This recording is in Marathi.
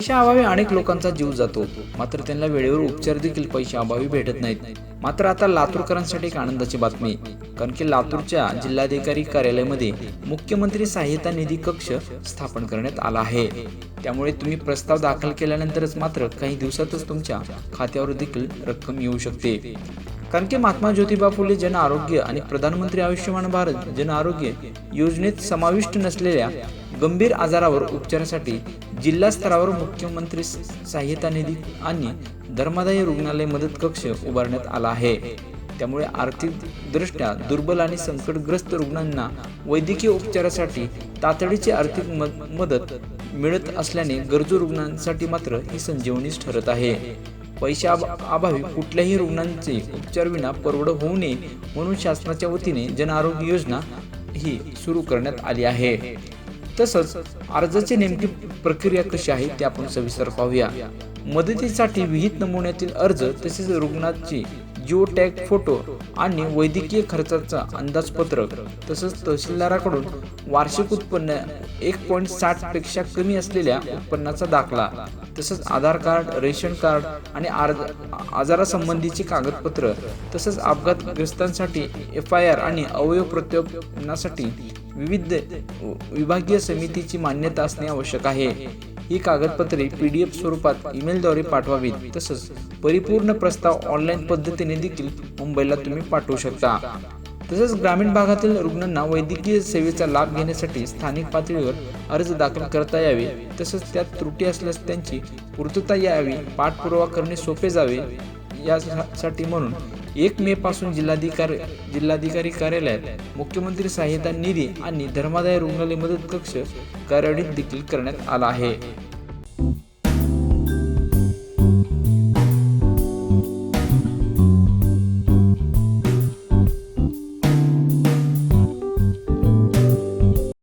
अशा अभावी अनेक लोकांचा जीव जातो. मात्र त्यांना वेळेवर उपचार देखील पैशा अभावी भेटत नाहीत. मात्र आता लातूरकरांसाठी एक आनंदाची बातमी. कारण की लातूरच्या जिल्हाधिकारी कार्यालयामध्ये मुख्यमंत्री सहाय्यता निधी कक्ष स्थापन करण्यात आला आहे. त्यामुळे तुम्ही प्रस्ताव दाखल केल्यानंतरच मात्र काही दिवसातच तुमच्या खात्यावर देखील रक्कम येऊ शकते. कारण की महात्मा ज्योतिबा फुले जन आरोग्य आणि प्रधानमंत्री आयुष्यमान भारत जन आरोग्य योजनेत समाविष्ट नसलेल्या गंभीर आजारावर उपचारासाठी जिल्हा स्तरावर मुख्यमंत्री सहाय्यता निधी आणि धर्मादायी रुग्णालय मदत कक्ष उभारण्यात आला आहे. त्यामुळे आर्थिकदृष्ट्या दुर्बल आणि संकटग्रस्त रुग्णांना वैद्यकीय उपचारासाठी तातडीची आर्थिक मदत मिळत असल्याने गरजू रुग्णांसाठी मात्र ही संजीवनीच ठरत आहे. पैशा अभावी कुठल्याही रुग्णांचे उपचार विना परवड होऊ नये म्हणून शासनाच्या वतीने जन आरोग्य योजना ही सुरू करण्यात आली आहे. तसंच अर्जाची नेमकी प्रक्रिया कशी आहे ते आपण सविस्तर पाहूया. मदतीसाठी विहित नमुन्यातील अर्ज तसेच रुग्णाची जिओ टॅग फोटो आणि वैद्यकीय खर्चाचा अंदाजपत्रक तसंच तहसीलदाराकडून वार्षिक उत्पन्न एक पॉईंट साठपेक्षा कमी असलेल्या उत्पन्नाचा दाखला तसंच आधार कार्ड रेशन कार्ड आणि आजारासंबंधीची कागदपत्र तसंच अपघातग्रस्तांसाठी एफ आय आर आणि अवयव प्रत्यारोपणासाठी विविध विभागीय समितीची मान्यता असणे आवश्यक आहे. ही कागदपत्रे पी डी एफ स्वरूपात ईमेलद्वारे पाठवावीत. तसंच परिपूर्ण प्रस्ताव ऑनलाईन पद्धतीने देखील मुंबईला तुम्ही पाठवू शकता. तसेच ग्रामीण भागातील रुग्णांना वैद्यकीय सेवेचा लाभ घेण्यासाठी स्थानिक पातळीवर अर्ज दाखल करता यावे. तसंच त्यात त्रुटी असल्यास त्यांची पूर्तता यावी. पाठपुरावा करणे सोपे जावे. यासाठी म्हणून एक मे पासून जिल्हाधिकारी जिल्हाधिकारी कार्यालयात मुख्यमंत्री सहाय्यता निधी आणि धर्मादाय रुग्णालय मदत कक्ष कार्यान्वित देखील करण्यात आला आहे.